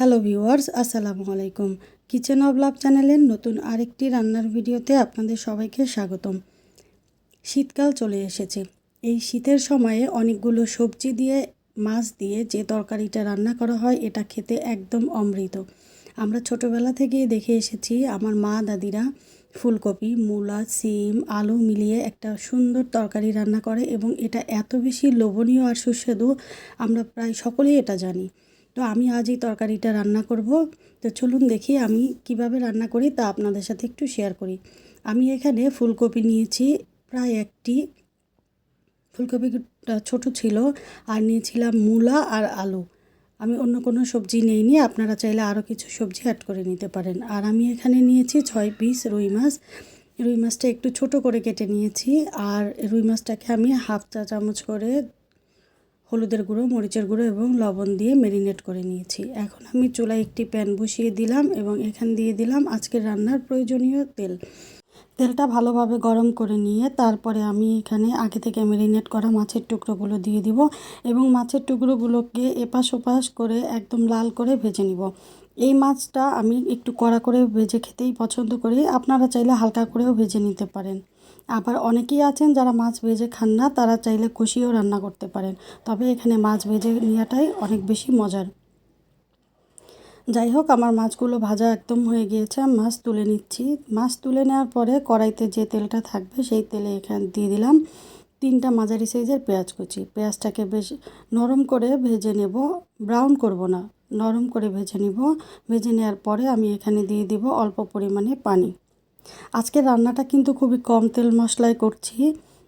Hello viewers, আসসালামু আলাইকুম। Kitchen of লাভ চ্যানেলের নতুন আরেকটি রান্নার ভিডিওতে আপনাদের সবাইকে স্বাগতম। শীতকাল চলে এসেছে। এই শীতের সময়ে অনেকগুলো সবজি দিয়ে, মাছ দিয়ে যে তরকারিটা রান্না করা হয়, এটা খেতে একদম অমৃত। আমরা ছোটোবেলা থেকেই দেখে এসেছি, আমার মা, দাদিরা ফুলকপি, মূলা, সিম, আলু মিলিয়ে একটা সুন্দর তরকারি রান্না করে এবং এটা এত বেশি লোভনীয় আর সুস্বাদু, আমরা প্রায় সকলেই এটা জানি। তো আমি আজ এই তরকারিটা রান্না করব। তো চলুন দেখি আমি কীভাবে রান্না করি তা আপনাদের সাথে একটু শেয়ার করি। আমি এখানে ফুলকপি নিয়েছি, প্রায় একটি ফুলকপিটা ছোট ছিল আর নিয়েছিলাম মূলা আর আলু। আমি অন্য কোনো সবজি নেইনি, আপনারা চাইলে আরও কিছু সবজি অ্যাড করে নিতে পারেন। আর আমি এখানে নিয়েছি ছয় পিস রুই মাছ। রুই মাছটা একটু ছোট করে কেটে নিয়েছি আর রুই মাছটাকে আমি হাফ চা চামচ করে হলুদের গুঁড়ো, মরিচের গুঁড়ো এবং লবণ দিয়ে মেরিনেট করে নিয়েছি। এখন আমি চুলায় একটি প্যান বসিয়ে দিলাম এবং এখান দিয়ে দিলাম আজকের রান্নার প্রয়োজনীয় তেল। তেলটা ভালোভাবে গরম করে নিয়ে তারপরে আমি এখানে আগে থেকে মেরিনেট করা মাছের টুকরোগুলো দিয়ে দিব এবং মাছের টুকরোগুলোকে এপাশ ওপাশ করে একদম লাল করে ভেজে নিব। এই মাছটা আমি একটু কড়া করে ভেজে খেতেই পছন্দ করি। আপনারা চাইলে হালকা করেও ভেজে নিতে পারেন। আবার অনেকেই আছেন যারা মাছ ভেজে খান না, তারা চাইলে কষিয়েও রান্না করতে পারেন। তবে এখানে মাছ ভেজে নেওয়াটাই অনেক বেশি মজার। যাই হোক, আমার মাছগুলো ভাজা একদম হয়ে গিয়েছে। আমি মাছ তুলে নিচ্ছি। মাছ তুলে নেওয়ার পরে কড়াইতে যে তেলটা থাকবে, সেই তেলে এখানে দিয়ে দিলাম তিনটা মাঝারি সাইজের পেঁয়াজ কুচি। পেঁয়াজটাকে বেশ নরম করে ভেজে নেব। ব্রাউন করব না, নরম করে ভেজে নেব। ভেজে নেওয়ার পরে আমি এখানে দিয়ে দিব অল্প পরিমাণে পানি। আজকের রান্নাটা কিন্তু খুবই কম তেল মশলায় করছি।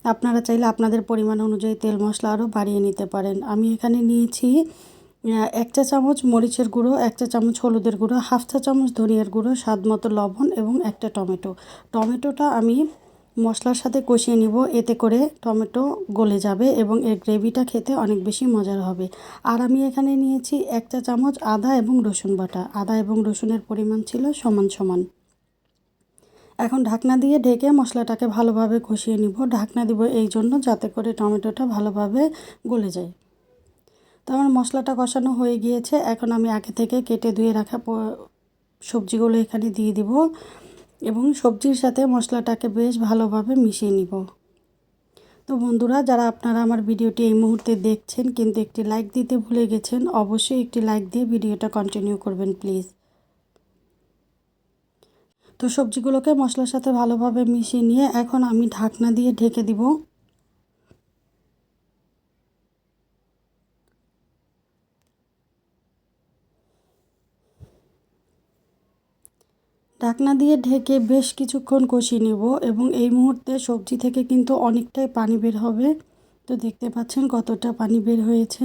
আপনারা চাইলে আপনাদের পরিমাণ অনুযায়ী তেল মশলা আরও বাড়িয়ে নিতে পারেন। আমি এখানে নিয়েছি এক চা চামচ মরিচের গুঁড়ো, এক চা চামচ হলুদের গুঁড়ো, হাফ চা চামচ ধনিয়ার গুঁড়ো, স্বাদ মতো লবণ এবং একটা টমেটো। টমেটোটা আমি মশলার সাথে কষিয়ে নিব, এতে করে টমেটো গলে যাবে এবং এর গ্রেভিটা খেতে অনেক বেশি মজার হবে। আর আমি এখানে নিয়েছি এক চা চামচ আদা এবং রসুন বাটা। আদা এবং রসুনের পরিমাণ ছিল সমান সমান। এখন ঢাকনা দিয়ে ঢেকে মশলাটাকে ভালোভাবে কষিয়ে নিব। ঢাকনা দিব এই জন্য যাতে করে টমেটোটা ভালোভাবে গলে যায়। তো আমার মশলাটা কষানো হয়ে গিয়েছে। এখন আমি আগে থেকে কেটে ধুয়ে রাখা সবজিগুলো এখানে দিয়ে দিব এবং সবজির সাথে মশলাটাকে বেশ ভালোভাবে মিশিয়ে নিব। তো বন্ধুরা, যারা আপনারা আমার ভিডিওটি এই মুহূর্তে দেখছেন কিন্তু একটি লাইক দিতে ভুলে গেছেন, অবশ্যই একটি লাইক দিয়ে ভিডিওটা কন্টিনিউ করবেন প্লিজ। তো সবজিগুলোকে মশলার সাথে ভালোভাবে মিশিয়ে নিয়ে এখন আমি ঢাকনা দিয়ে ঢেকে দিব। ঢাকনা দিয়ে ঢেকে বেশ কিছুক্ষণ কষিয়ে নেব এবং এই মুহূর্তে সবজি থেকে কিন্তু অনেকটাই পানি বের হবে। তো দেখতে পাচ্ছেন কতটা পানি বের হয়েছে।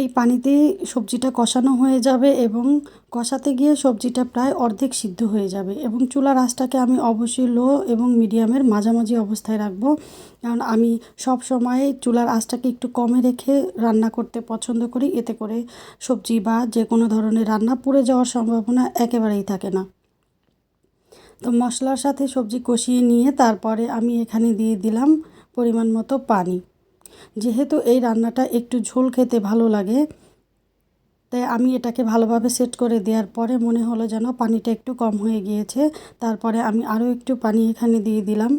এই পানিতেই সবজিটা কষানো হয়ে যাবে এবং কষাতে গিয়ে সবজিটা প্রায় অর্ধেক সিদ্ধ হয়ে যাবে এবং চুলার আঁচটাকে আমি অবশ্যই লো এবং মিডিয়ামের মাঝামাঝি অবস্থায় রাখব। কারণ আমি সব সময় চুলার আঁচটাকে একটু কমে রেখে রান্না করতে পছন্দ করি। এতে করে সবজি বা যে কোনো ধরনের রান্না পুড়ে যাওয়ার সম্ভাবনা একেবারেই থাকে না। তো মশলার সাথে সবজি কষিয়ে নিয়ে তারপরে আমি এখানে দিয়ে দিলাম পরিমাণ মতো পানি। যেহেতু এই রান্নাটা একটু ঝোল খেতে ভালো লাগে, তাই আমি এটাকে ভালোভাবে সেট করে দেওয়ার পরে মনে হলো যেন পানিটা একটু কম হয়ে গিয়েছে। তারপরে আমি আরও একটু পানি এখানে দিয়ে দিলাম।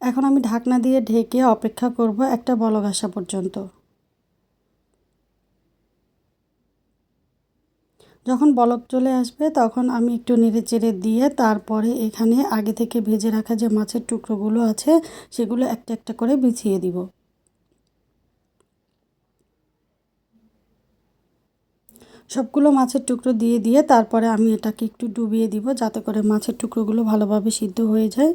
এখন আমি ঢাকনা দিয়ে ঢেকে অপেক্ষা করব একটা বলগাসা পর্যন্ত। যখন বলক চলে আসবে, তখন আমি একটু নেড়ে চেড়ে দিয়ে তারপরে এখানে আগে থেকে ভেজে রাখা যে মাছের টুকরোগুলো আছে, সেগুলো একটা একটা করে বিছিয়ে দিব। সবগুলো মাছের টুকরো দিয়ে দিয়ে তারপরে আমি এটাকে একটু ডুবিয়ে দিব, যাতে করে মাছের টুকরোগুলো ভালোভাবে সিদ্ধ হয়ে যায়।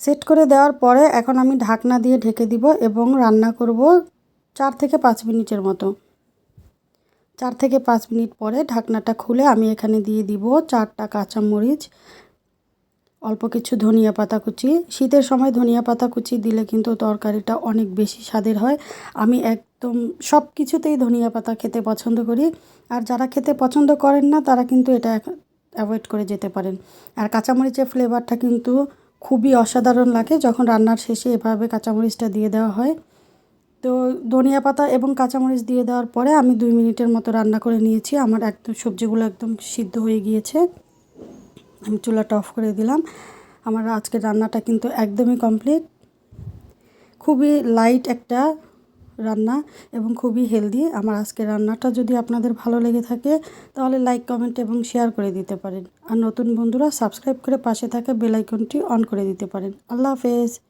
সেট করে দেওয়ার পরে এখন আমি ঢাকনা দিয়ে ঢেকে দিব এবং রান্না করব চার থেকে পাঁচ মিনিটের মতো। চার থেকে পাঁচ মিনিট পরে ঢাকনাটা খুলে আমি এখানে দিয়ে দিব চারটা কাঁচামরিচ, অল্প কিছু ধনিয়া পাতা কুচি। শীতের সময় ধনিয়া পাতা কুচি দিলে কিন্তু তরকারিটা অনেক বেশি স্বাদের হয়। আমি একদম সব কিছুতেই ধনিয়া পাতা খেতে পছন্দ করি। আর যারা খেতে পছন্দ করেন না, তারা কিন্তু এটা অ্যাভয়েড করে যেতে পারেন। আর কাঁচামরিচের ফ্লেভারটা কিন্তু খুবই অসাধারণ লাগে। যখন রান্নার শেষে এভাবে কাঁচামরিচটা দিয়ে দেওয়া হয় তো ধনিয়া পাতা এবং কাঁচামরিচ দিয়ে দেওয়ার পরে আমি দুই মিনিটের মতো রান্না করে নিয়েছি। আমার একদম সবজিগুলো একদম সিদ্ধ হয়ে গিয়েছে। আমি চুলাটা অফ করে দিলাম। আমার আজকের রান্নাটা কিন্তু একদমই কমপ্লিট। খুবই লাইট একটা রান্না এবং খুবই হেলদি। আমার আজকের রান্নাটা যদি আপনাদের ভালো লেগে থাকে, তাহলে লাইক, কমেন্ট এবং শেয়ার করে দিতে পারেন। আর নতুন বন্ধুরা, সাবস্ক্রাইব করে পাশে থাকা বেল আইকনটি অন করে দিতে পারেন। আল্লাহ হাফেজ।